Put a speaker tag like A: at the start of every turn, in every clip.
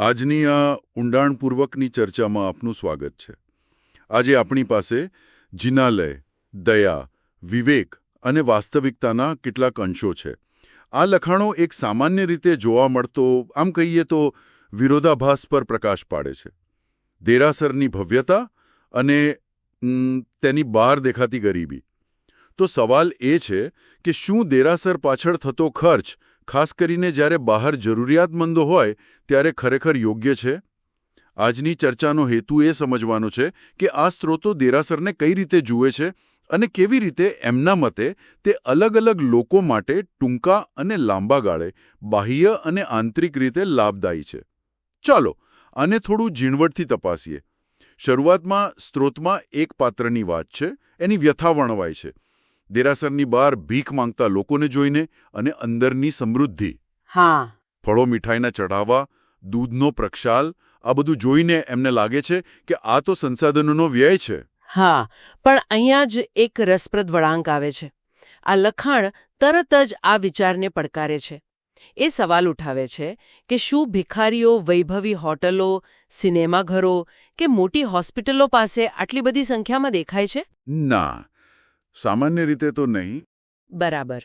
A: આજની આ ઊંડાણપૂર્વકની ચર્ચામાં આપનું સ્વાગત છે. આજે આપણી પાસે જિનાલય, દયા, વિવેક અને વાસ્તવિકતાના કેટલાક અંશો છે. આ લખાણો એક સામાન્ય રીતે જોવા મળતો, આમ કહીએ તો, વિરોધાભાસ પર પ્રકાશ પાડે છે. દેરાસરની ભવ્યતા અને તેની બહાર દેખાતી ગરીબી. તો સવાલ એ છે કે શું દેરાસર પાછળ થતો ખર્ચ ખાસ કરીને જ્યારે બહાર જરૂરિયાતમંદો હોય, ત્યારે ખરેખર યોગ્ય છે? આજની ચર્ચાનો હેતુ એ સમજવાનો છે કે આ સ્ત્રોતો દેરાસરને કઈ રીતે જુએ છે અને કેવી રીતે એમના મતે તે અલગ અલગ લોકો માટે ટૂંકા અને લાંબા ગાળે, બાહ્ય અને આંતરિક રીતે લાભદાયી છે. ચાલો, આને થોડું ઝીણવટથી તપાસીએ. શરૂઆતમાં સ્ત્રોતમાં એક પાત્રની વાત છે, એની વ્યથા વર્ણવાય છે. દેરાસરની બહાર ભીખ માંગતા લોકોને જોઈને અને અંદરની સમૃદ્ધિ.
B: હા.
A: ફળો મીઠાઈના ચઢાવા દૂધનો પ્રક્ષાલ આ બધું જોઈને એમને લાગે છે કે આ તો સંસાધનોનો વ્યય છે.
B: હા પણ અહીંયા જ એક રસપ્રદ વળાંક આવે છે. આ લખાણ તરત જ આ વિચારને પડકારે છે. એ સવાલ ઉઠાવે છે કે શું ભિખારીઓ વૈભવી હોટલો સિનેમાઘરો કે મોટી હોસ્પિટલો પાસે આટલી બધી સંખ્યામાં દેખાય છે?
A: ના. સામાન્ય રીતે તો નહીં?
B: બરાબર.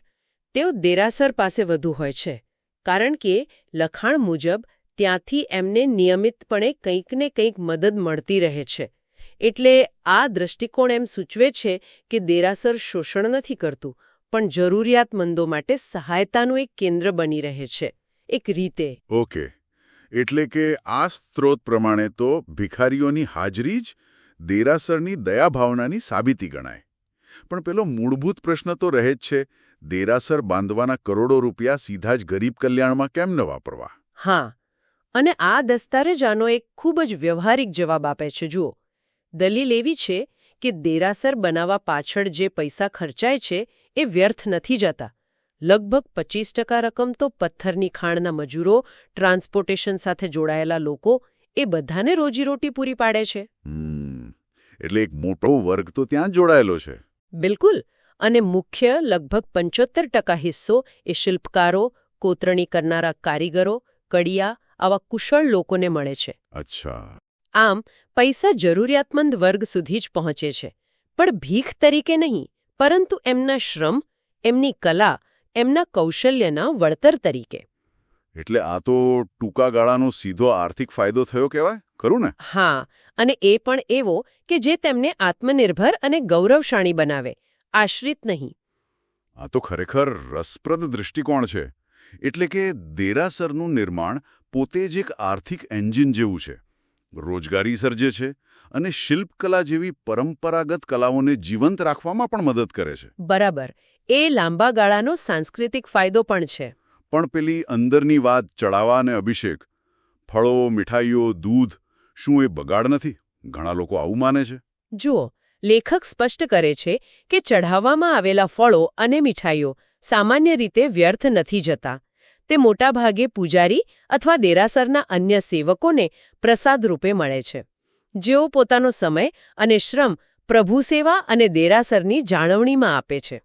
B: તેઓ દેરાસર પાસે વધુ હોય છે કારણ કે લખાણ મુજબ ત્યાંથી એમને નિયમિતપણે કંઈક ને કંઈક મદદ મળતી રહે છે. એટલે આ દૃષ્ટિકોણ એમ સૂચવે છે કે દેરાસર શોષણ નથી કરતું પણ જરૂરિયાતમંદો માટે સહાયતાનું એક કેન્દ્ર બની રહે છે એક રીતે.
A: ઓકે. એટલે કે આ સ્ત્રોત પ્રમાણે તો ભિખારીઓની હાજરી જ દેરાસરની દયાભાવનાની સાબિતી ગણાય. પણ પેલો મૂળભૂત પ્રશ્ન તો રહે જ છે દેરાસર બાંધવાના કરોડો રૂપિયા સીધા જ ગરીબ કલ્યાણમાં કેમ ન વાપરવા?
B: હા અને આ દસ્તાવેજાનો એક ખૂબ જ વ્યવહારિક જવાબ આપે છે જુઓ. દલીલ એવી છે કે દેરાસર બનાવવા પાછળ જે પૈસા ખર્ચાય છે એ વ્યર્થ નથી જતા. લગભગ પચીસ ટકા રકમ તો પથ્થરની ખાણના મજૂરો ટ્રાન્સપોર્ટેશન સાથે જોડાયેલા લોકો એ બધાને રોજીરોટી પૂરી પાડે છે.
A: એટલે એક મોટો વર્ગ તો ત્યાં જોડાયેલો છે.
B: બિલકુલ અને મુખ્ય લગભગ પંચોતેર ટકા હિસ્સો એ શિલ્પકારો કોતરણી કરનારા કારીગરો કડિયા આવા કુશળ લોકોને મળે છે.
A: અચ્છા.
B: આમ પૈસા જરૂરિયાતમંદ વર્ગ સુધી જ પહોંચે છે. પણ ભીખ તરીકે નહીં પરંતુ એમના શ્રમ એમની કલા એમના કૌશલ્યના વળતર તરીકે.
A: એટલે આ તો ટૂંકા ગાળાનો સીધો આર્થિક ફાયદો થયો કહેવાય? ખરું ને?
B: હા અને એ પણ એવો કે જે તેમને આત્મનિર્ભર અને ગૌરવશાળી બનાવે આશ્રિત નહીં.
A: આ તો ખરેખર રસપ્રદ દૃષ્ટિકોણ છે. એટલે કે દેરાસરનું નિર્માણ પોતે જ એક આર્થિક એન્જિન જેવું છે. રોજગારી સર્જે છે અને શિલ્પકલા જેવી પરંપરાગત કલાઓને જીવંત રાખવામાં પણ મદદ કરે છે.
B: બરાબર. એ લાંબા ગાળાનો સાંસ્કૃતિક ફાયદો પણ છે.
A: પણ પેલી અંદરની વાત ચડાવા અને અભિષેક. ફળો મીઠાઈઓ દૂધ શું એ બગાડ નથી? ઘણા લોકો આવું માને છે.
B: જુઓ લેખક સ્પષ્ટ કરે છે કે ચઢાવવામાં આવેલા ફળો અને મીઠાઈઓ સામાન્ય રીતે વ્યર્થ નથી જતા. તે મોટાભાગે પૂજારી અથવા દેરાસરના અન્ય સેવકોને પ્રસાદ રૂપે મળે છે. જેઓ પોતાનો સમય અને શ્રમ પ્રભુ સેવા અને દેરાસરની જાળવણીમાં આપે છે.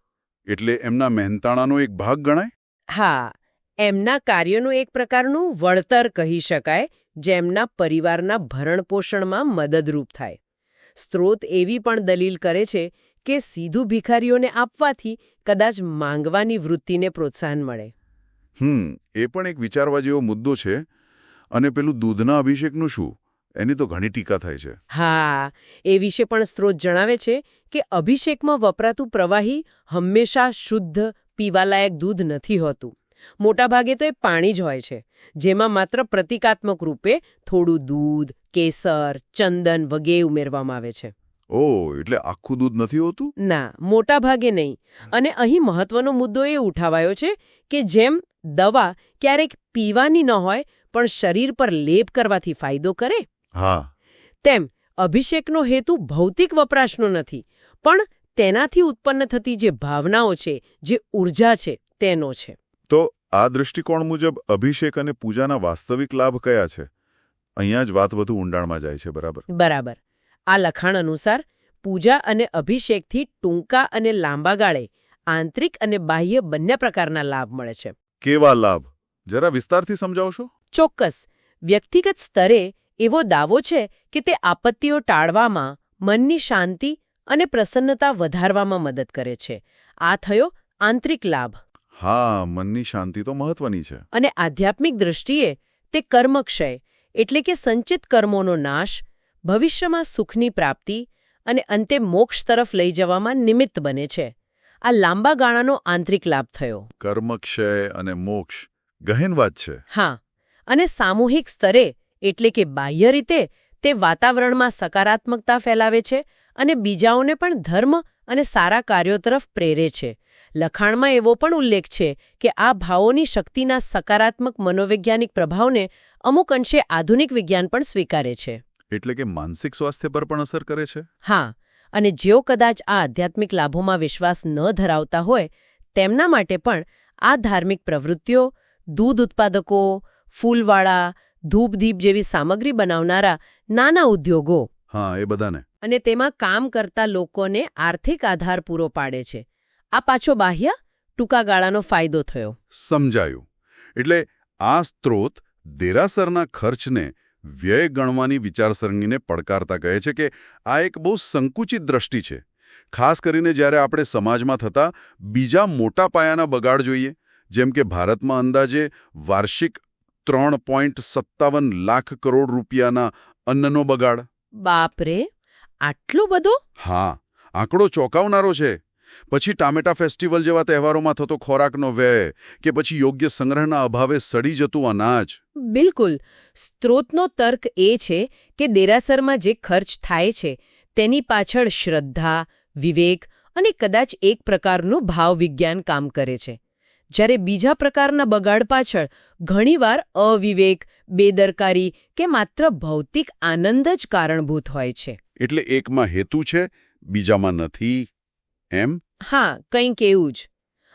A: એટલે એમના મહેનતાણાનો એક ભાગ ગણાય?
B: હા એમના કાર્યોનું એક પ્રકારનું વળતર કહી શકાય જેમના પરિવારના ભરણપોષણમાં મદદરૂપ થાય. સ્ત્રોત એવી પણ દલીલ કરે છે કે સીધું ભિખારીઓને આપવાથી કદાચ માંગવાની વૃત્તિને પ્રોત્સાહન મળે.
A: હમ એ પણ એક વિચારવા જેવો મુદ્દો છે. અને પેલું દૂધના અભિષેકનું શું? એની તો ઘણી ટીકા થાય છે.
B: હા એ વિશે પણ સ્ત્રોત જણાવે છે કે અભિષેકમાં વપરાતું પ્રવાહી હંમેશા શુદ્ધ પીવાલાયક દૂધ નથી હોતું. મોટાભાગે તો એ પાણી જ હોય છે જેમાં માત્ર પ્રતિકાત્મક રૂપે થોડું દૂધ કેસર ચંદન વગેરે ઉમેરવામાં આવે છે.
A: ઓ એટલે આખું દૂધ નથી હોતું?
B: ના મોટાભાગે નહીં. અને અહીં મહત્વનો મુદ્દો એ ઉઠાવાયો છે કે જેમ દવા ક્યારેક પીવાની ન હોય પણ શરીર પર લેપ કરવાથી ફાયદો કરે
A: હા.
B: તેમ અભિષેકનો હેતુ ભૌતિક વપરાશનો નથી પણ તેનાથી ઉત્પન્ન થતી જે ભાવનાઓ છે જે ઊર્જા છે તેનો છે.
A: તો આ દૃષ્ટિકોણ મુજબ અભિષેક અને પૂજાના વાસ્તવિક લાભ કયા છે? અહીંયા જ વાત વધુ ઊંડાણમાં જાય છે બરાબર?
B: બરાબર. આ લખાણ અનુસાર પૂજા અને અભિષેકથી ટૂંકા અને લાંબા ગાળે આંતરિક અને બાહ્ય બંને પ્રકારના લાભ મળે છે.
A: કેવા લાભ? જરા વિસ્તારથી સમજાવશો?
B: ચોક્કસ. વ્યક્તિગત સ્તરે એવો દાવો છે કે તે આપત્તિઓ ટાળવામાં મનની શાંતિ અને પ્રસન્નતા વધારવામાં મદદ કરે છે. આ થયો આંતરિક લાભ.
A: હા મનની શાંતિ તો મહત્વની છે.
B: અને આધ્યાત્મિક દૃષ્ટિએ તે કર્મક્ષય એટલે કે સંચિત કર્મોનો નાશ ભવિષ્યમાં સુખની પ્રાપ્તિ અને અંતે મોક્ષ તરફ લઈ જવામાં નિમિત્ત બને છે. આ લાંબા ગાળાનો આંતરિક લાભ થયો.
A: કર્મક્ષય અને મોક્ષ ગહેન વાત છે.
B: હા અને સામૂહિક સ્તરે એટલે કે બાહ્ય રીતે તે વાતાવરણમાં સકારાત્મકતા ફેલાવે છે અને બીજાઓને પણ ધર્મ અને સારા કાર્યો તરફ પ્રેરે છે. લખાણમાં એવો પણ ઉલ્લેખ છે કે આ ભાવોની શક્તિના સકારાત્મક મનોવૈજ્ઞાનિક પ્રભાવને અમુક અંશે આધુનિક વિજ્ઞાન પણ સ્વીકારે છે.
A: એટલે કે માનસિક સ્વાસ્થ્ય પર પણ અસર કરે છે?
B: હા અને જેઓ કદાચ આ આધ્યાત્મિક લાભોમાં વિશ્વાસ ન ધરાવતા હોય તેમના માટે પણ આ ધાર્મિક પ્રવૃત્તિઓ દૂધ ઉત્પાદકો ફૂલવાળા ધૂપધીપ જેવી સામગ્રી બનાવનારા નાના ઉદ્યોગો
A: હા એ બધાને.
B: અને તેમાં કામ કરતા લોકોને આર્થિક આધાર પૂરો પાડે છે. આ પાછો બાહ્ય ટૂંકા ગાળાનો ફાયદો થયો.
A: સમજાયું. એટલે આ સ્ત્રોત દેરાસરના ખર્ચને વ્યય ગણવાની વિચારસરણીને પડકારતા કહે છે કે આ એક બહુ સંકુચિત દ્રષ્ટિ છે. ખાસ કરીને જ્યારે આપણે સમાજમાં થતા બીજા મોટા પાયાના બગાડ જોઈએ જેમ કે ભારતમાં અંદાજે વાર્ષિક ત્રણ પોઈન્ટ સત્તાવન લાખ કરોડ રૂપિયાના અન્નનો બગાડ.
B: બાપરે! આટલો બધો?
A: હા આંકડો ચોંકાવનારો છે. પછી ટામેટા ફેસ્ટિવલ જેવા તહેવારોમાં થતો ખોરાકનો વ્યય કે પછી યોગ્ય સંગ્રહના અભાવે સડી જતું અનાજ?
B: બિલકુલ. સ્ત્રોતનો તર્ક એ છે કે દેરાસરમાં જે ખર્ચ થાય છે તેની પાછળ શ્રદ્ધા વિવેક અને કદાચ એક પ્રકારનું ભાવવિજ્ઞાન કામ કરે છે. જ્યારે બીજા પ્રકારના બગાડ પાછળ ઘણીવાર અવિવેક બેદરકારી કે માત્ર ભૌતિક આનંદ જ કારણભૂત હોય છે.
A: એટલે એકમાં હેતુ છે બીજામાં નથી? એમ?
B: હા કંઈક એવું જ.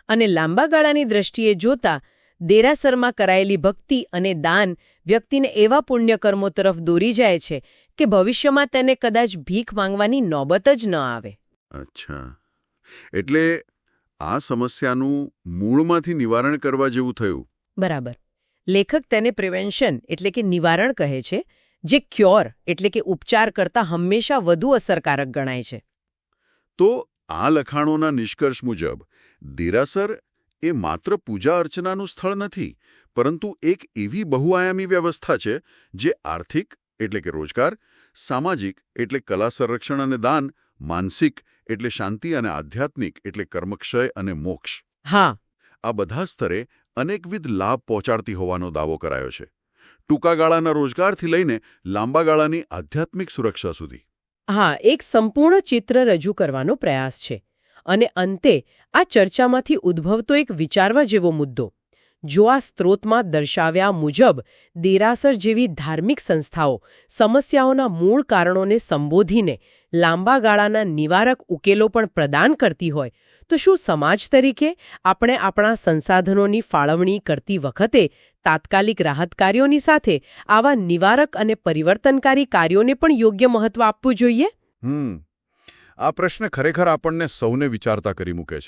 B: અને લાંબા ગાળાની દ્રષ્ટિએ જોતા દેરાસરમાં કરાયેલી ભક્તિ અને દાન વ્યક્તિને એવા પુણ્યકર્મો તરફ દોરી જાય છે કે ભવિષ્યમાં તેને કદાચ ભીખ માંગવાની નોબત જ ન આવે.
A: અચ્છા. એટલે આ સમસ્યાનું મૂળમાંથી નિવારણ કરવા જેવું થયું?
B: બરાબર. લેખક તેને પ્રિવેન્શન એટલે કે નિવારણ કહે છે જે ક્યોર એટલે કે ઉપચાર કરતાં હંમેશા વધુ અસરકારક ગણાય છે.
A: તો આ લખાણોના નિષ્કર્ષ મુજબ દેરાસર એ માત્ર પૂજા અર્ચનાનું સ્થળ નથી પરંતુ એક એવી બહુઆયામી વ્યવસ્થા છે જે આર્થિક એટલે કે રોજગાર સામાજિક એટલે કલા સંરક્ષણ અને દાન માનસિક એટલે શાંતિ અને આધ્યાત્મિક એટલે કર્મક્ષય અને મોક્ષ.
B: હા.
A: આ બધા સ્તરે અનેકવિધ લાભ પહોંચાડતી હોવાનો દાવો કરાયો છે. ટૂંકા ગાળાના રોજગારથી લઈને લાંબા ગાળાની આધ્યાત્મિક સુરક્ષા સુધી.
B: હા, એક સંપૂર્ણ ચિત્ર રજૂ કરવાનો પ્રયાસ છે. અને અંતે, આ ચર્ચામાંથી ઉદ્ભવતો એક વિચારવા જેવો મુદ્દો. જો આ સ્ત્રોતમાં દર્શાવ્યા મુજબ દેરાસર જેવી ધાર્મિક સંસ્થાઓ સમસ્યાઓના મૂળ કારણોને સંબોધીને લાંબા ગાળાના નિવારક ઉકેલો પણ પ્રદાન કરતી હોય, તો શું સમાજ તરીકે આપણે આપણા સંસાધનોની ફાળવણી કરતી વખતે તાત્કાલિક રાહત કાર્યોની સાથે આવા નિવારક અને પરિવર્તનકારી કાર્યોને પણ યોગ્ય મહત્વ આપવું જોઈએ?
A: આ પ્રશ્ન ખરેખર આપણને સૌને વિચારતા કરી મૂકે છે.